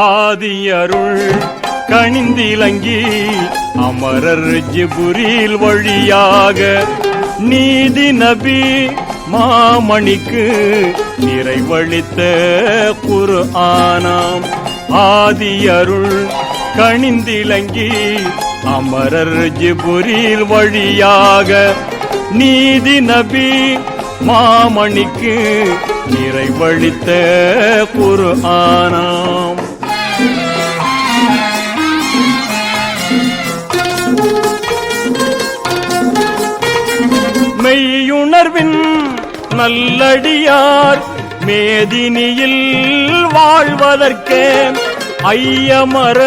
ஆதியருள் கணிந்திலங்கி அமரர் ஜிபுரில் வழியாக நீதி நபி மாமணிக்கு நிறைவழித்த குரு ஆனாம் ஆதியருள் கணிந்திலங்கி அமரர் ஜிபுரில் வழியாக நீதி நபி மாமணிக்கு நிறைவழித்த குரு ஆனாம் மெய்யுணர்வின் நல்லடியார் மேதினியில் வாழ்வதற்கே ஐயமர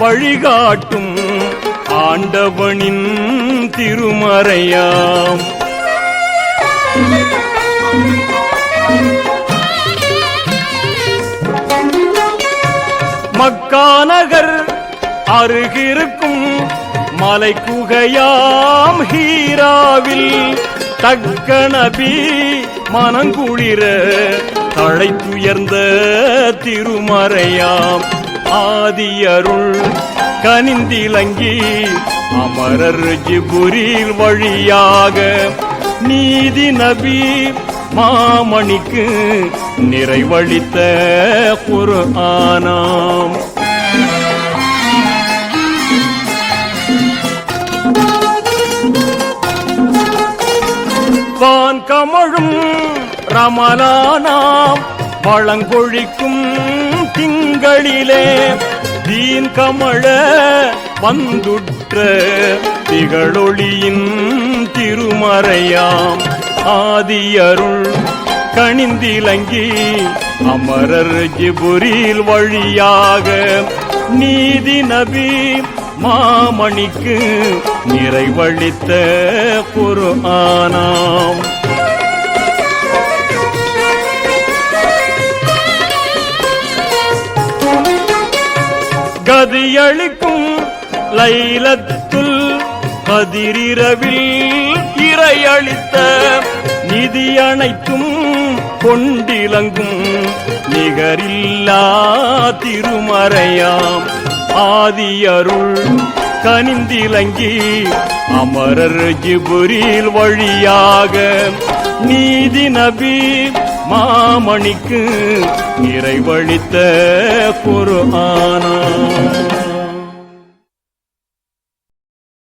வழிகாட்டும் ஆண்டவனின் திருமறையாம். மக்காநகர் அருகிருக்கும் மலை குகையாம் ஹீராவில் தக்க நபி மனங்குளிர தழைத்துயர்ந்த திருமறையாம். ஆதியருள் கனிந்திலங்கி அமரர் ஜிபுரில் வழியாக நீதி நபி மாமணிக்கு நிறைவழித்த குரு ஆனாம் வான் கமழும் ரமலானாம் வளங்கொழிக்கும் திங்களிலே தீன் கமழ வந்துற்ற திகழொளியின் திருமறையாம். ஆதியருள் கணிந்திலங்கி அமரர் ஜிபுரில் வழியாக நீதி நபி மாமணிக்கு நிறைவழித்த குரு ஆனாம் கதியளிக்கும் லைலத்துல் கதிரிரவில் இறையளித்த நிதி அனைத்தும் கொண்டிலங்கும் நிகரில்லா திருமறையாம். ஆதியருள் கனிந்திலங்கி அமரர் ஜிபுரில் வழியாக நீதி நபி மாமணிக்கு நிறைவழித்த குரு ஆனா